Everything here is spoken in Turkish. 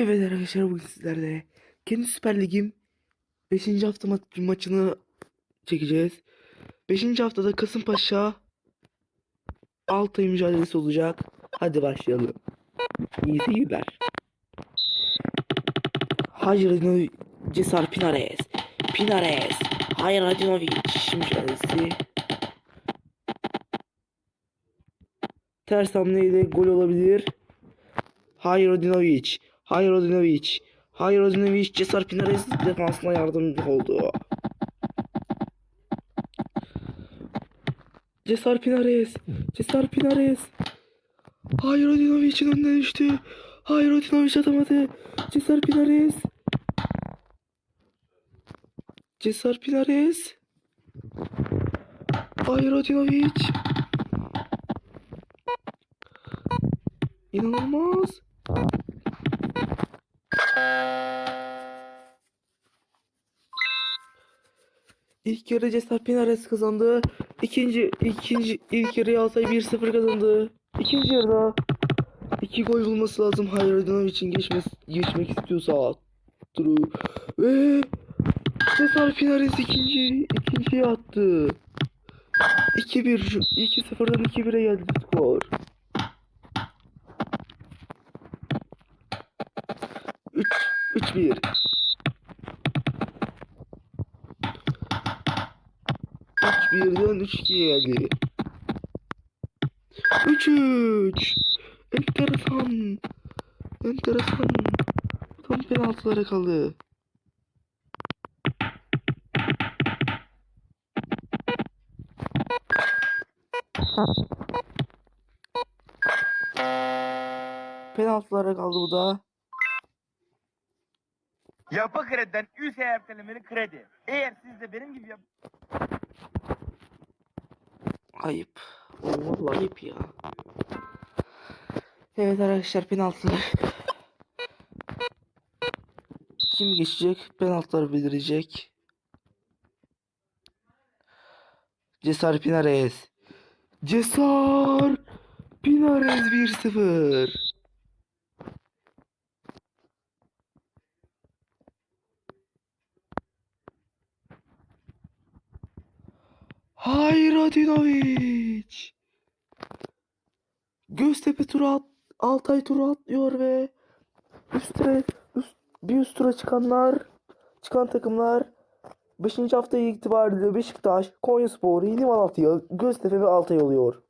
Evet arkadaşlar bugün sizlerle kendi Süper Lig'im 5. hafta ma- maçını çekeceğiz. 5. haftada Kasımpaşa Altay mücadelesi olacak. Hadi başlayalım. İyi seyirler. Hayradinovic, Cesar Pinares, Pinares, Hayradinovic mücadelesi. Ters hamleyle gol olabilir. Hayrodinovic, Hayrodinovic, Hayrodinovic Cesar Pinares defansına yardımcı oldu. Cesar Pinares, Cesar Pinares. Hayrodinovic'in önüne düştü. Hayrodinovic atamadı. Cesar Pinares. Cesar Pinares. Hayrodinovic. İnanılmaz. İlk yarı Cesar Pinares kazandı. İkinci, ikinci, ilk yarı Altay 1-0 kazandı. İkinci yarıda iki gol bulması lazım. Hayır için geçmez, geçmek istiyorsa. Duru. Ve Cesar Pinares ikinci, ikinciyi attı. 2-1, şu- 2-0'dan 2-1'e geldi skor. 3 3-1. 3-1'den 3-2'ye geldi. 3-3. Enteresan. Enteresan. Tam penaltılara kaldı. Penaltılara kaldı bu da. Yapı Kredi'den üst ertelemeli kredi. Eğer siz de benim gibi yap Ayıp. O vallahi ayıp ya. Evet arkadaşlar penaltılar. Kim geçecek? Penaltılar bildirecek. Cesar Pinares. Cesar Pinares 1-0. Hayradinovic. Göztepe turu at, Altay turu atlıyor ve üstüne üst, bir üst tura çıkanlar çıkan takımlar 5. hafta itibariyle Beşiktaş, Konyaspor, Yeni Malatya, Göztepe ve Altay oluyor.